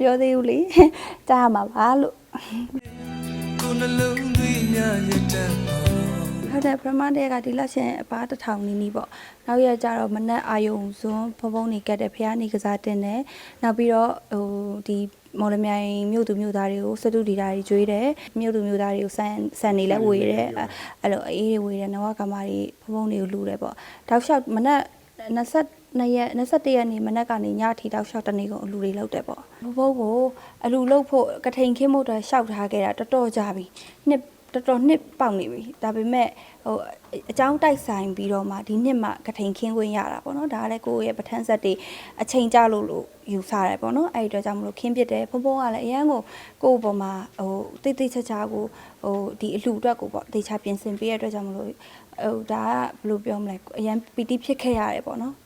ပြောသေးဘူးလေကြားရမှာပါလို့ကိုယ်နှလုံးသွင်းရရတဲ့ပေါ်ဟုတ်တယ်ပထမတည်းကဒီလက်ရှင်အပားတစ်ထောင်နီးနီးပေါ့နောက်ရကြတော့မနက်အာယုံစွန်းဖုံဖုံနေကတ်တယ်ဖះနေကစားတင်တယ်နောက်ပြီးတော့ဟိုဒီမော်လမြိုင်မြို့သူမြို့သားတွေကိုစတုဒီတာတွေကျွေးတယ်မြို့သူမြို့သားတွေကိုဆန်ဆန်နေလဲဝေတယ်အဲ့အဲ့လိုအေးတွေဝေတယ်နဝကမာတွေဖုံဖုံတွေကိုလူတယ်ပေါ့တောက်လျှောက်မနက် 22ရက်21ရက်နေ့မနက်ကနေညအထိတောက်လျှောက်တနေ့ကုန်အလူတွေလောက်တယ်ပေါ့ဘိုးဘိုးကိုအလူလောက်ဖို့ကထိန်ခင်းဖို့အတွက်ရှောက်ထားခဲ့တာတော်တော်ကြာပြီနှစ်တော်တော်နှစ်ပေါက်နေပြီဒါပေမဲ့ဟိုအကြောင်းတိုက်ဆိုင်ပြီးတော့မှဒီနှစ်မှကထိန်ခင်းခွင့်ရတာပေါ့နော်ဒါကလည်းကိုယ့်ရဲ့ပဋ္ဌာန်းဆက်တွေအချိန်ကြလို့လို့ယူဆရတယ်ပေါ့နော်အဲ့ဒီတော့ကြောင့်မလို့ခင်းပြတယ်ဖုံဖုံကလည်းအရန်ကိုကိုယ့်ဘောမှာဟိုတိတ်တိတ်ချာချာကိုဟိုဒီအလှအတွက်ကိုပေါ့တေချာပြင်ဆင်ပေးရတဲ့အတွက်ကြောင့်မလို့ဟိုဒါကဘယ်လိုပြောမလဲအရန်ပီတိဖြစ်ခဲ့ရတယ်ပေါ့နော်